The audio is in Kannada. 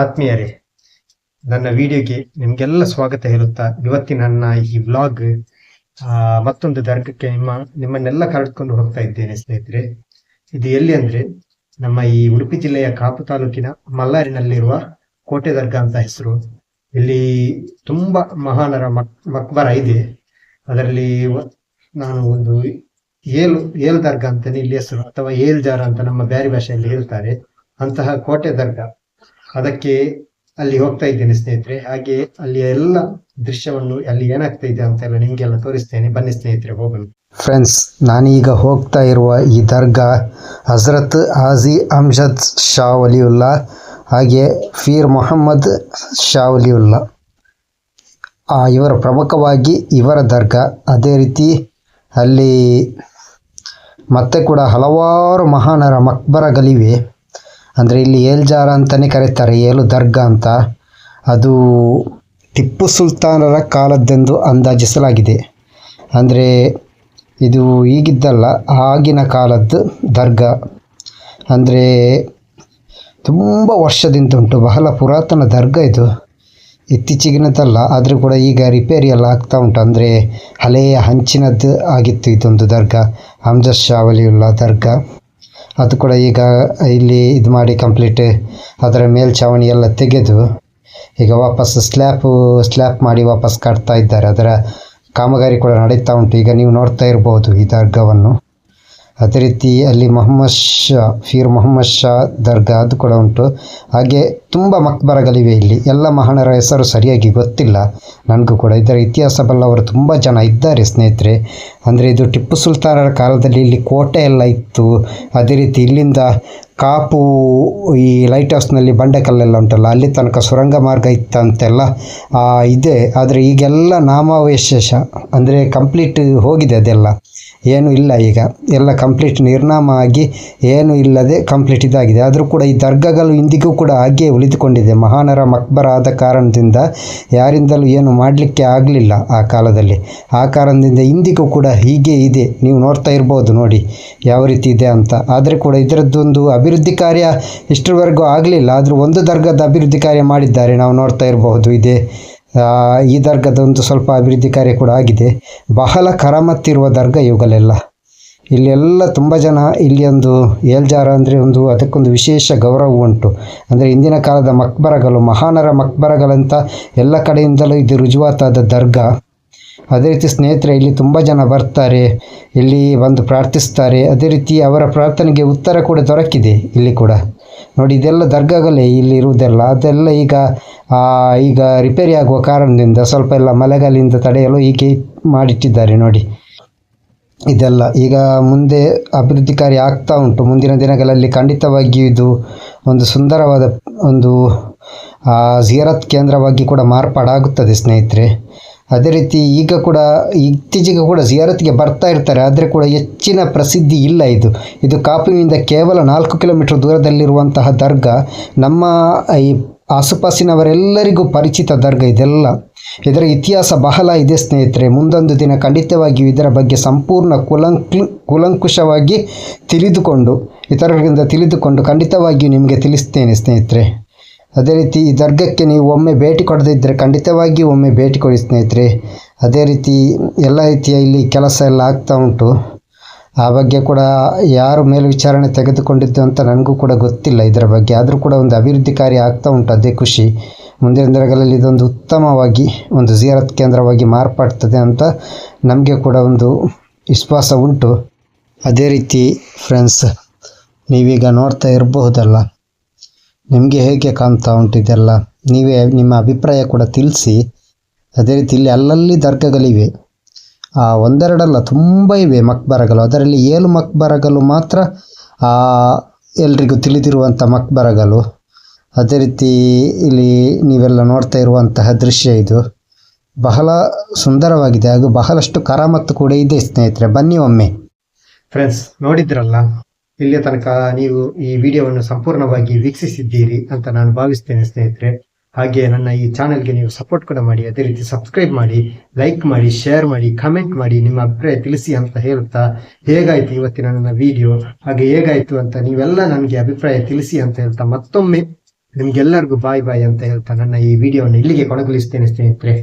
ಆತ್ಮೀಯರೇ, ನನ್ನ ವಿಡಿಯೋಗೆ ನಿಮ್ಗೆಲ್ಲ ಸ್ವಾಗತ ಹೇಳುತ್ತಾ ಇವತ್ತಿನ ನನ್ನ ಈ ವ್ಲಾಗ್ ಮತ್ತೊಂದು ದರ್ಗಕ್ಕೆ ನಿಮ್ಮ, ನಿಮ್ಮನ್ನೆಲ್ಲ ಕರೆದುಕೊಂಡು ಹೋಗ್ತಾ ಇದ್ದೇನೆ ಸ್ನೇಹಿತರೆ. ಇದು ಎಲ್ಲಿ ಅಂದ್ರೆ ನಮ್ಮ ಈ ಉಡುಪಿ ಜಿಲ್ಲೆಯ ಕಾಪು ತಾಲೂಕಿನ ಮಲ್ಲಾರಿನಲ್ಲಿರುವ ಕೋಟೆ ದರ್ಗಾ ಅಂತ ಹೆಸರು. ಇಲ್ಲಿ ತುಂಬಾ ಮಹಾನರ ಮಕ್, ಮಕ್ಬರ ಇದೆ. ಅದರಲ್ಲಿ ನಾನು ಒಂದು ಏಳು ಏಲ್ ದರ್ಗಾ ಅಂತಾನೆ ಇಲ್ಲಿ ಹೆಸರು, ಅಥವಾ ಏಲ್ ಜಾರ ಅಂತ ನಮ್ಮ ಬ್ಯಾರಿ ಭಾಷೆಯಲ್ಲಿ ಹೇಳ್ತಾರೆ. ಅಂತಹ ಕೋಟೆ ದರ್ಗಾ. ಅದಕ್ಕೆ ಅಲ್ಲಿ ಹೋಗ್ತಾ ಇದ್ದೇನೆ ಸ್ನೇಹಿತರೆ. ಹಾಗೆ ಅಲ್ಲಿ ಎಲ್ಲ ದೃಶ್ಯವನ್ನು ಅಲ್ಲಿ ಏನಾಗ್ತಾ ಇದೆ ಅಂತೆಲ್ಲ ನಿಮ್ಗೆಲ್ಲ ತೋರಿಸ್ತೇನೆ. ಬನ್ನಿ ಸ್ನೇಹಿತರೆ, ಹೋಗೋಣ. ಫ್ರೆಂಡ್ಸ್ ನಾನೀಗ ಹೋಗ್ತಾ ಇರುವ ಈ ದರ್ಗಾ ಹಜರತ್ ಆಜಿ ಅಮ್ಜದ್ ಶಾ ವಲಿಯುಲ್ಲಾ ಹಾಗೆ ಫೀರ್ ಮೊಹಮ್ಮದ್ ಶಾ ಆ ಇವರ ಪ್ರಮುಖವಾಗಿ ಇವರ ದರ್ಗಾ. ಅದೇ ರೀತಿ ಅಲ್ಲಿ ಮತ್ತೆ ಕೂಡ ಹಲವಾರು ಮಹಾನರ ಮಕ್ಬರಗಳಿವೆ ಅಂದರೆ ಇಲ್ಲಿ ಏಲ್ಜಾರ ಅಂತಲೇ ಕರೀತಾರೆ, ಏಲು ದರ್ಗಾ ಅಂತ. ಅದು ಟಿಪ್ಪು ಸುಲ್ತಾನರ ಕಾಲದ್ದೆಂದು ಅಂದಾಜಿಸಲಾಗಿದೆ. ಅಂದರೆ ಇದು ಈಗಿದ್ದಲ್ಲ, ಆಗಿನ ಕಾಲದ್ದು ದರ್ಗಾ. ಅಂದರೆ ತುಂಬ ವರ್ಷದಿಂದ ಉಂಟು ಬಹಳ ಪುರಾತನ ದರ್ಗಾ ಇದು. ಇತ್ತೀಚೆಗಿನದ್ದಲ್ಲ ಆದರೂ ಕೂಡ ಈಗ ರಿಪೇರಿ ಎಲ್ಲ ಆಗ್ತಾ ಉಂಟು. ಅಂದರೆ ಹಳೆಯ ಹಂಚಿನದ್ದು ಆಗಿತ್ತು ಇದೊಂದು ದರ್ಗಾ, ಅಮ್ಜದ್ ಶಾ ದರ್ಗಾ. ಅದು ಕೂಡ ಈಗ ಇಲ್ಲಿ ಇದು ಮಾಡಿ ಕಂಪ್ಲೀಟ್ ಅದರ ಮೇಲ್ಛಾವಣಿ ಎಲ್ಲ ತೆಗೆದು ಈಗ ವಾಪಸ್ ಸ್ಲ್ಯಾಪು, ಸ್ಲ್ಯಾಪ್ ಮಾಡಿ ವಾಪಸ್ ಕಟ್ತಾ ಇದ್ದಾರೆ. ಅದರ ಕಾಮಗಾರಿ ಕೂಡ ನಡೀತಾ ಉಂಟು. ಈಗ ನೀವು ನೋಡ್ತಾ ಇರ್ಬೋದು ಈ ದರ್ಗಾವನ್ನು. ಅದೇ ರೀತಿ ಅಲ್ಲಿ ಮೊಹಮ್ಮದ್ ಶಾ, ಫೀರ್ ಮೊಹಮ್ಮದ್ ಶಾ ದರ್ಗಾ ಅದು ಕೂಡ ಉಂಟು. ಹಾಗೆ ತುಂಬ ಮಕ್ಬರಗಳಿವೆ ಇಲ್ಲಿ. ಎಲ್ಲ ಮಹಾನರ ಹೆಸರು ಸರಿಯಾಗಿ ಗೊತ್ತಿಲ್ಲ. ನನಗೂ ಕೂಡ ಇದರ ಇತಿಹಾಸ ಬಲ್ಲವರು ತುಂಬ ಜನ ಇದ್ದಾರೆ ಸ್ನೇಹಿತರೆ. ಅಂದರೆ ಇದು ಟಿಪ್ಪು ಸುಲ್ತಾನರ ಕಾಲದಲ್ಲಿ ಇಲ್ಲಿ ಕೋಟೆ ಎಲ್ಲ ಇತ್ತು. ಅದೇ ರೀತಿ ಇಲ್ಲಿಂದ ಕಾಪು, ಈ ಲೈಟ್ ಹೌಸ್ನಲ್ಲಿ ಬಂಡೆಕಲ್ಲೆಲ್ಲ ಉಂಟಲ್ಲ, ಅಲ್ಲಿ ತನಕ ಸುರಂಗ ಮಾರ್ಗ ಇತ್ತಂತೆಲ್ಲ ಇದೆ. ಆದರೆ ಈಗೆಲ್ಲ ನಾಮಾವಶೇಷ, ಅಂದರೆ ಕಂಪ್ಲೀಟ್ ಹೋಗಿದೆ ಅದೆಲ್ಲ. ಏನು ಇಲ್ಲ ಈಗ. ಎಲ್ಲ ಕಂಪ್ಲೀಟ್ ನಿರ್ನಾಮ ಆಗಿ ಏನು ಇಲ್ಲದೆ ಕಂಪ್ಲೀಟ್ ಇದಾಗಿದೆ. ಆದರೂ ಕೂಡ ಈ ದರ್ಗಗಳು ಇಂದಿಗೂ ಕೂಡ ಹಾಗೆ ಉಳಿದುಕೊಂಡಿದೆ. ಮಹಾನರ ಮಕ್ಬರ ಆದ ಕಾರಣದಿಂದ ಯಾರಿಂದಲೂ ಏನು ಮಾಡಲಿಕ್ಕೆ ಆಗಲಿಲ್ಲ ಆ ಕಾಲದಲ್ಲಿ. ಆ ಕಾರಣದಿಂದ ಇಂದಿಗೂ ಕೂಡ ಹೀಗೆ ಇದೆ. ನೀವು ನೋಡ್ತಾ ಇರ್ಬೋದು ನೋಡಿ ಯಾವ ರೀತಿ ಇದೆ ಅಂತ. ಆದರೆ ಕೂಡ ಇದರದ್ದೊಂದು ಅಭಿವೃದ್ಧಿ ಕಾರ್ಯ ಇಷ್ಟರವರೆಗೂ ಆಗಲಿಲ್ಲ. ಆದರೂ ಒಂದು ದರ್ಗದ ಅಭಿವೃದ್ಧಿ ಕಾರ್ಯ ಮಾಡಿದ್ದಾರೆ. ನಾವು ನೋಡ್ತಾ ಇರಬಹುದು ಇದೆ ಈ ದರ್ಗದ ಒಂದು ಸ್ವಲ್ಪ ಅಭಿವೃದ್ಧಿ ಕಾರ್ಯ ಕೂಡ ಆಗಿದೆ. ಬಹಳ ಕರಮತ್ತಿರುವ ದರ್ಗಾ ಇವುಗಳೆಲ್ಲ. ಇಲ್ಲೆಲ್ಲ ತುಂಬ ಜನ ಇಲ್ಲಿ ಒಂದು ಏಲ್ಜಾರ ಅಂದರೆ ಒಂದು ಅದಕ್ಕೊಂದು ವಿಶೇಷ ಗೌರವ ಉಂಟು. ಅಂದರೆ ಇಂದಿನ ಕಾಲದ ಮಕ್ಬರಗಳು, ಮಹಾನರ ಮಕ್ಬರಗಳಂತ ಎಲ್ಲ ಕಡೆಯಿಂದಲೂ ಇದು ರುಜುವಾತಾದ ದರ್ಗಾ. ಅದೇ ರೀತಿ ಸ್ನೇಹಿತರೆ, ಇಲ್ಲಿ ತುಂಬ ಜನ ಬರ್ತಾರೆ, ಇಲ್ಲಿ ಬಂದು ಪ್ರಾರ್ಥಿಸ್ತಾರೆ. ಅದೇ ರೀತಿ ಅವರ ಪ್ರಾರ್ಥನೆಗೆ ಉತ್ತರ ಕೂಡ ದೊರಕಿದೆ ಇಲ್ಲಿ ಕೂಡ. ನೋಡಿ, ಇದೆಲ್ಲ ದರ್ಗಾಗಳೇ ಇಲ್ಲಿ ಇರುವುದೆಲ್ಲ. ಅದೆಲ್ಲ ಈಗ ಈಗ ರಿಪೇರಿ ಆಗುವ ಕಾರಣದಿಂದ ಸ್ವಲ್ಪ ಎಲ್ಲ ಮಳೆಗಾಲಿಂದ ತಡೆಯಲು ಹೀಗೆ ಮಾಡಿಟ್ಟಿದ್ದಾರೆ ನೋಡಿ. ಇದೆಲ್ಲ ಈಗ ಮುಂದೆ ಅಭಿವೃದ್ಧಿ ಕಾರ್ಯ ಆಗ್ತಾ ಉಂಟು. ಮುಂದಿನ ದಿನಗಳಲ್ಲಿ ಖಂಡಿತವಾಗಿಯೂ ಇದು ಒಂದು ಸುಂದರವಾದ ಒಂದು ಜಿಯರತ್ ಕೇಂದ್ರವಾಗಿ ಕೂಡ ಮಾರ್ಪಾಡಾಗುತ್ತದೆ ಸ್ನೇಹಿತರೆ. ಅದೇ ರೀತಿ ಈಗ ಕೂಡ ಇತ್ತೀಚೆಗೆ ಕೂಡ ಜಿಯಾರತ್ಗೆ ಬರ್ತಾ ಇರ್ತಾರೆ. ಆದರೆ ಕೂಡ ಹೆಚ್ಚಿನ ಪ್ರಸಿದ್ಧಿ ಇಲ್ಲ ಇದು. ಇದು ಕಾಪುವಿನಿಂದ ಕೇವಲ ನಾಲ್ಕು ಕಿಲೋಮೀಟರ್ ದೂರದಲ್ಲಿರುವಂತಹ ದರ್ಗಾ ನಮ್ಮ ಈ ಆಸುಪಾಸಿನವರೆಲ್ಲರಿಗೂ ಪರಿಚಿತ ದರ್ಗ ಇದೆಲ್ಲ. ಇದರ ಇತಿಹಾಸ ಬಹಳ ಇದೆ ಸ್ನೇಹಿತರೆ. ಮುಂದೊಂದು ದಿನ ಖಂಡಿತವಾಗಿಯೂ ಇದರ ಬಗ್ಗೆ ಸಂಪೂರ್ಣ ಕುಲಂಕು ಕುಲಂಕುಷವಾಗಿ ತಿಳಿದುಕೊಂಡು, ಇತರರಿಂದ ತಿಳಿದುಕೊಂಡು ಖಂಡಿತವಾಗಿಯೂ ನಿಮಗೆ ತಿಳಿಸ್ತೇನೆ ಸ್ನೇಹಿತರೆ. ಅದೇ ರೀತಿ ಈ ದರ್ಗಕ್ಕೆ ನೀವು ಒಮ್ಮೆ ಭೇಟಿ ಕೊಡದಿದ್ದರೆ ಖಂಡಿತವಾಗಿಯೂ ಒಮ್ಮೆ ಭೇಟಿ ಕೊಡಿ ಸ್ನೇಹಿತರೆ. ಅದೇ ರೀತಿ ಎಲ್ಲ ರೀತಿಯ ಇಲ್ಲಿ ಕೆಲಸ ಎಲ್ಲ ಆಗ್ತಾ ಉಂಟು. ಆ ಬಗ್ಗೆ ಕೂಡ ಯಾರು ಮೇಲ್ವಿಚಾರಣೆ ತೆಗೆದುಕೊಂಡಿದ್ದು ಅಂತ ನನಗೂ ಕೂಡ ಗೊತ್ತಿಲ್ಲ ಇದರ ಬಗ್ಗೆ. ಆದರೂ ಕೂಡ ಒಂದು ಅಭಿವೃದ್ಧಿ ಕಾರ್ಯ ಆಗ್ತಾ ಉಂಟು, ಅದೇ ಖುಷಿ. ಮುಂದಿನ ದಿನಗಳಲ್ಲಿ ಇದೊಂದು ಉತ್ತಮವಾಗಿ, ಒಂದು ಜಿಯಾರತ್ ಕೇಂದ್ರವಾಗಿ ಮಾರ್ಪಾಡ್ತದೆ ಅಂತ ನಮಗೆ ಕೂಡ ಒಂದು ವಿಶ್ವಾಸ ಉಂಟು. ಅದೇ ರೀತಿ ಫ್ರೆಂಡ್ಸ್ ನೀವೀಗ ನೋಡ್ತಾ ಇರಬಹುದಲ್ಲ, ನಿಮಗೆ ಹೇಗೆ ಕಾಣ್ತಾ ಉಂಟು ಇದೆಲ್ಲ? ನೀವೇ ನಿಮ್ಮ ಅಭಿಪ್ರಾಯ ಕೂಡ ತಿಳಿಸಿ. ಅದೇ ರೀತಿ ಇಲ್ಲಿ ಅಲ್ಲಲ್ಲಿ ದರ್ಗಗಳಿವೆ. ಒಂದೆರಡಲ್ಲ, ತುಂಬ ಇವೆ ಮಕ್ಬರಗಳು. ಅದರಲ್ಲಿ ಏಳು ಮಕ್ಬರಗಳು ಮಾತ್ರ, ಆ, ಎಲ್ರಿಗೂ ತಿಳಿದಿರುವಂಥ ಮಕ್ಬರಗಳು. ಅದೇ ರೀತಿ ಇಲ್ಲಿ ನೀವೆಲ್ಲ ನೋಡ್ತಾ ಇರುವಂತಹ ದೃಶ್ಯ ಇದು. ಬಹಳ ಸುಂದರವಾಗಿದೆ ಹಾಗೂ ಬಹಳಷ್ಟು ಕರಾಮತ್ತು ಕೂಡ ಇದೆ ಸ್ನೇಹಿತರೆ. ಬನ್ನಿ ಒಮ್ಮೆ. ಫ್ರೆಂಡ್ಸ್ ನೋಡಿದ್ರಲ್ಲ? ಇಲ್ಲಿಯ ತನಕ ನೀವು ಈ ವಿಡಿಯೋವನ್ನು ಸಂಪೂರ್ಣವಾಗಿ ವೀಕ್ಷಿಸಿದ್ದೀರಿ ಅಂತ ನಾನು ಭಾವಿಸ್ತೇನೆ ಸ್ನೇಹಿತರೆ. ಹಾಗೆ ನನ್ನ ಈ ಚಾನೆಲ್ಗೆ ನೀವು ಸಪೋರ್ಟ್ ಕೂಡ ಮಾಡಿ. ಅದೇ ರೀತಿ ಸಬ್ಸ್ಕ್ರೈಬ್ ಮಾಡಿ ಲೈಕ್ ಮಾಡಿ ಶೇರ್ ಮಾಡಿ ಕಮೆಂಟ್ ಮಾಡಿ, ನಿಮ್ಮ ಅಭಿಪ್ರಾಯ ತಿಳಿಸಿ ಅಂತ ಹೇಳುತ್ತಾ ಹೇಗಾಯ್ತು ಇವತ್ತಿನ ನನ್ನ ವಿಡಿಯೋ ಹಾಗೆ ಹೇಗಾಯ್ತು ಅಂತ ನೀವೆಲ್ಲ ನನಗೆ ಅಭಿಪ್ರಾಯ ತಿಳಿಸಿ ಅಂತ ಹೇಳ್ತಾ ಮತ್ತೊಮ್ಮೆ ನಿಮ್ಗೆಲ್ಲರಿಗೂ ಬಾಯ್ ಬಾಯ್ ಅಂತ ಹೇಳ್ತಾ ನನ್ನ ಈ ವಿಡಿಯೋವನ್ನು ಇಲ್ಲಿಗೆ ಕೊನೆಗೊಳಿಸ್ತೇನೆ ಸ್ನೇಹಿತರೆ.